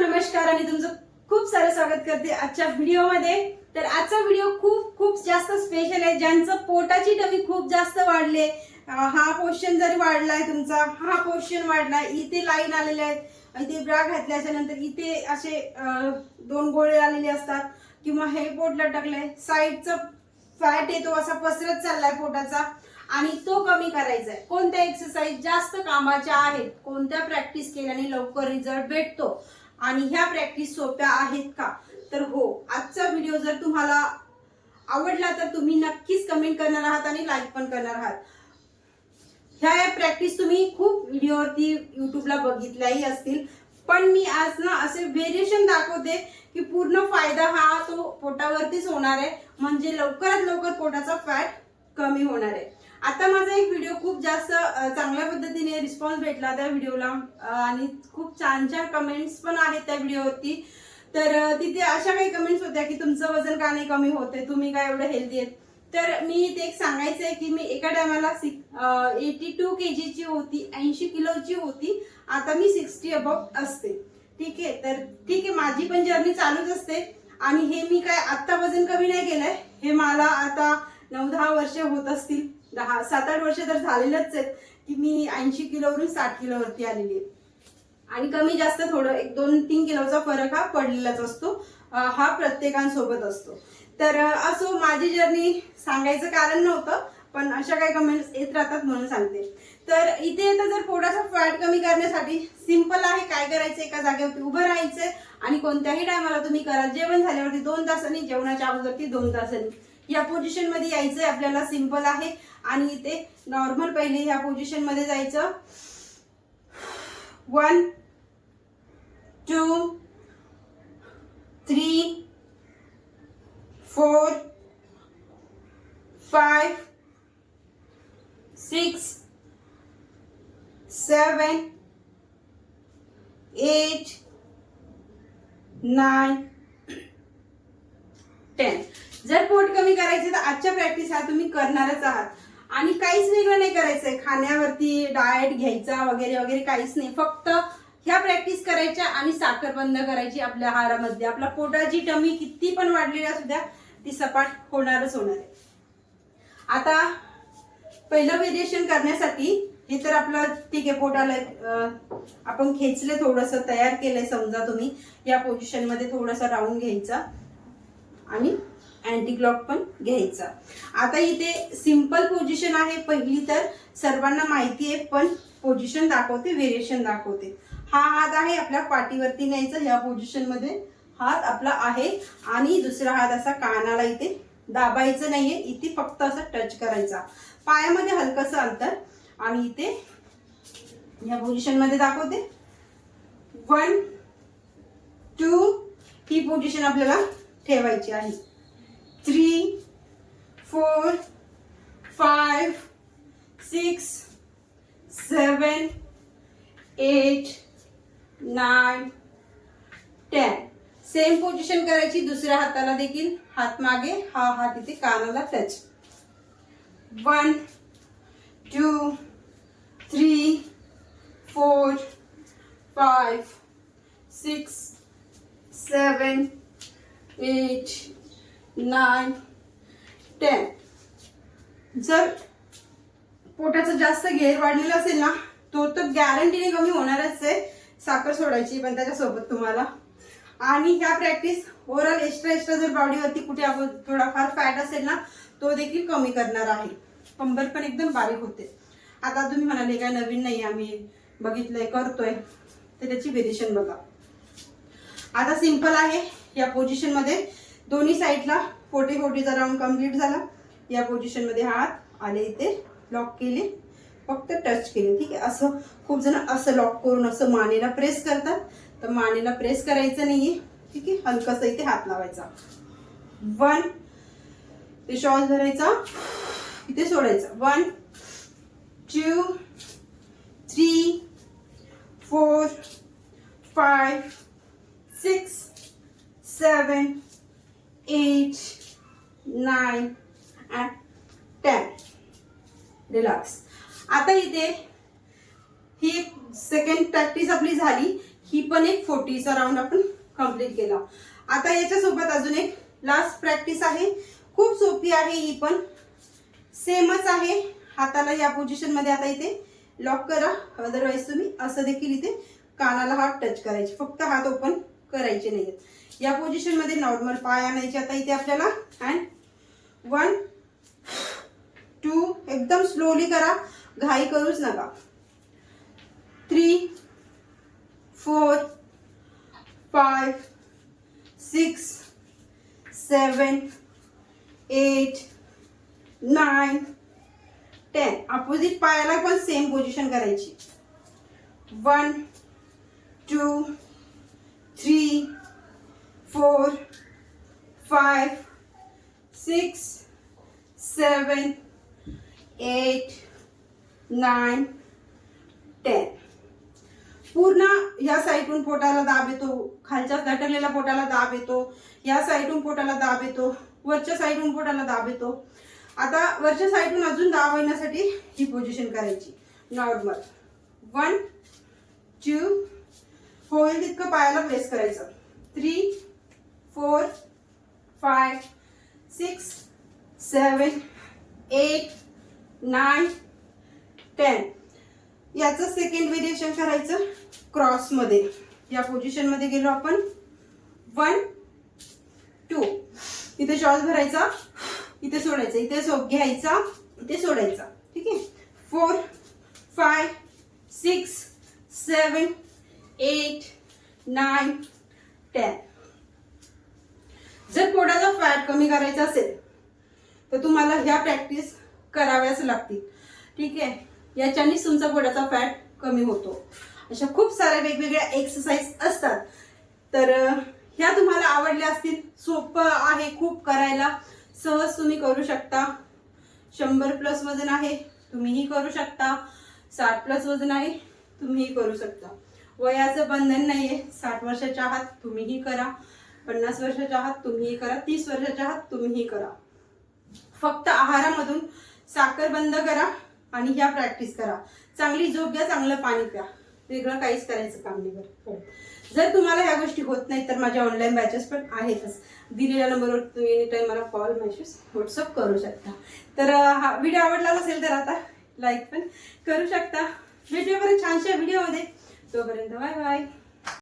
नमस्कार आणि तुमचं खूप सारं स्वागत करते आजच्या व्हिडिओमध्ये तर आजचा व्हिडिओ खूप खूप जास्त स्पेशल आहे ज्यांचं पोटाची टमी खूप जास्त वाढले. हा पोर्शन जरी वाढलाय तुमचा हा पोर्शन वाढलाय इथे लाईन आलेले आहेत. इथे ब्रा घातल्याच्या नंतर इथे असे दोन गोळे आलेले असतात. किंवा हे पोट लटकलंय साईडचं फॅट येतो असा पसरत चाललाय पोटाचा. आणि तो कमी करायचा आहे कोणत्या एक्सरसाइज जास्त कामाच्या आहेत कोणत्या प्रॅक्टिस केल्याने लवकर रिझल्ट भेटतो? आणि ह्या प्रॅक्टिस सोप्या आहेत का? तर हो आजचा व्हिडिओ जर तुम्हाला आवडला तर तुम्ही नक्कीच कमेंट करणार आहात आणि लाईक पण करणार आहात. ह्या प्रॅक्टिस तुम्ही खूप व्हिडिओवरती युट्यूबला बघितल्याही असतील. पण मी आज ना असे व्हेरिएशन दाखवते की पूर्ण फायदा हा तो पोटावरतीच होणार आहे. म्हणजे लवकरात लवकर पोटाचा फॅट कमी होणार आहे. आता माझा एक व्हिडिओ खूप जास्त चांगल्या पद्धतीने रिस्पॉन्स भेटला त्या व्हिडिओला आणि खूप छान छान कमेंट्स पण आहेत त्या व्हिडिओवरती तर तिथे अशा काही कमेंट्स होत्या की तुमचं वजन का नाही कमी होते तुम्ही काय एवढं हेल्दी आहेत? तर मी ते एक सांगायचं आहे की मी एका टायमाला सिक्स एटी टू के जीची होती ऐंशी किलोची होती. आता मी सिक्स्टी अबव असते. ठीक आहे? तर ठीक आहे माझी पण जर्नी चालूच असते. आणि हे मी काय आत्ता वजन कमी नाही केलंय? हे मला आता नऊ दहा वर्ष होत असतील. दहा सात आठ वर्ष तर झालेलंच आहेत की मी ऐंशी किलोवरून साठ किलोवरती आलेली आहे. आणि कमी जास्त थोडं एक दोन तीन किलोचा फरक हा पडलेलाच असतो. हा प्रत्येकांसोबत असतो. तर असो माझी जर्नी सांगायचं कारण नव्हतं पण अशा काही कमेंट्स येत राहतात म्हणून सांगते. तर इथे येतं जर पोटाचा फॅट कमी करण्यासाठी सिंपल आहे काय करायचं एका जागेवरती उभं राहायचं आणि कोणत्याही टायमाला तुम्ही करा. जेवण झाल्यावरती दोन तासांनी जेवणाच्या अगोदरती दोन तासांनी. या पोझिशनमध्ये आहे आपल्याला सिंपल आहे. आणि इथे नॉर्मल पहिले ह्या पोझिशनमध्ये जायचं. One two three four five six seven eight nine ten जर पोट कमी करायचे तर आजच्या प्रॅक्टिस हा तुम्ही करणारच आहात. आणि काहीच वेगळं नाही करायचंय. खाण्यावरती डाएट घ्यायचा वगैरे वगैरे काहीच नाही. फक्त ह्या प्रॅक्टिस करायच्या आणि साखर बंद करायची आपल्या आहारामध्ये. आपल्या पोटाची टमी किती पण वाढलेली असू द्या ती सपाट होणारच होणार आहे. आता पहिलं व्हेरिएशन करण्यासाठी हे तर आपलं ठीक आहे पोटाला आपण खेचले थोडस तयार केलंय समजा तुम्ही. या पोझिशनमध्ये थोडस राहून घ्यायचा. आणि अँटी क्लॉक पण घ्यायचा. आता इथे सिंपल पोझिशन आहे. पहिली तर सर्वांना माहिती आहे पण पोझिशन दाखवते व्हेरिएशन दाखवते. हा हात आहे आपल्या पाठीवरती न्यायचा. ह्या पोझिशनमध्ये हात आपला आहे. आणि दुसरा हात असा कानाला इथे दाबायचं नाहीये. इथे फक्त असं टच करायचा. पायामध्ये हलकंसं अंतर. आणि इथे ह्या पोझिशनमध्ये दाखवते. वन टू ही पोझिशन आपल्याला ठेवायची आहे. Three four five, six seven eight nine ten. Same position करायची दुसऱ्या हाताला देखील हात मागे हा हात इथे कानाला touch one two three four five six seven eight nine ten जर पोटाचा जास्त घेर वाढलेला असेल ना तो तर गॅरंटीने कमी होणारच आहे. साखर सोडायची पण त्याच्यासोबत तुम्हाला. आणि ह्या प्रॅक्टिस ओव्हरऑल एक्स्ट्रा एक्स्ट्रा जर बॉडीवरती कुठे आपण थोडाफार फॅट असेल ना तो देखील कमी करणार आहे. कंबर पण एकदम बारीक होते. आता तुम्ही म्हणाले काय नवीन नाही आम्ही बघितलंय करतोय. तर त्याची व्हेरिएशन बघा. आता सिंपल आहे या पोझिशनमध्ये दोन्ही साईडला फोर्टी फोर्टीचा राऊंड कंप्लीट झाला. या पोझिशनमध्ये हात आले इथे लॉक केले. फक्त टच केले. ठीक आहे? असं खूप जण असं लॉक करून असं मानेला प्रेस करतात. तर मानेला प्रेस करायचं नाहीये. ठीक आहे? हलकस इथे हात लावायचा. वन ते श्वास धरायचा. इथे सोडायचा. One two three four five six seven eight nine and ten relax आता इथे ही एक सेकंड प्रॅक्टिस आपली झाली. ही पण एक फोर्टीचा राऊंड आपण कंप्लीट केला. आता याच्यासोबत अजून एक लास्ट प्रॅक्टिस आहे. खूप सोपी आहे ही पण. सेमच आहे. हाताला या पोझिशनमध्ये आता इथे लॉक करा. अदरवाईज तुम्ही असं देखील इथे कानाला हात टच करायचे. फक्त हात ओपन करायचे नाही आहेत या पोझिशनमध्ये नॉर्मल पाय आणायचे. आता इथे आपल्याला अँड वन टू एकदम स्लोली करा. घाई करूच नका. Three four five six seven eight nine ten opposite पायाला पण सेम पोझिशन करायची. One two three four five six seven eight nine ten पूर्ण या साईडून पोटाला दाब येतो. खालच्या लटकलेल्या पोटाला दाब येतो. या साईडून पोटाला दाब येतो. वरच्या साईडून पोटाला दाब येतो. आता वरच्या साईडून अजून दाब येण्यासाठी ही पोझिशन करायची. नॉर्मल वन टू होईल तितकं पायाला प्लेस करायचं. Three four five six seven eight nine ten याचं सेकंड व्हेरिएशन करायचं क्रॉसमध्ये या पोझिशनमध्ये गेलो आपण. वन टू इथे शॉर्ट भरायचा. इथे सोडायचा. इथे सो घ्यायचा. इथे सोडायचा. ठीक आहे? Four five six seven eight nine ten जर पोटाचा फॅट कमी करायचा असेल तर तुम्हाला ह्या प्रॅक्टिस कराव्याच लागतील. ठीक आहे? याच्यानेच तुमचा गोड्याचा फॅट कमी होतो. अशा खूप साऱ्या वेगवेगळ्या एक्सरसाइज असतात. तर ह्या तुम्हाला आवडल्या असतील सोपं आहे खूप करायला. सहज तुम्ही करू शकता. शंभर प्लस वजन आहे तुम्हीही करू शकता. साठ प्लस वजन आहे तुम्हीही करू शकता. वयाचं बंधन नाही आहे साठ वर्षाच्या आहात तुम्हीही करा. पन्नास वर्षाच्या आहात तुम्हीही करा. तीस वर्षाच्या आहात तुम्हीही करा. फक्त आहारामधून साखर बंद करा आणि ह्या प्रॅक्टिस करा. चांगली झोप घ्या चांगलं पाणी प्या. वेगळं काहीच करायचं काम नाही बरं. हो. जर तुम्हाला ह्या गोष्टी होत नाही तर माझ्या ऑनलाईन बॅचेस पण आहेतच. दिलेल्या नंबरवर तुम्ही एनी टाईम मला कॉल मेसेज व्हॉट्सअप करू शकता. तर हा व्हिडिओ आवडला असेल तर आता लाईक पण करू शकता. भेटूया बरं छानशा व्हिडिओमध्ये तोपर्यंत बाय बाय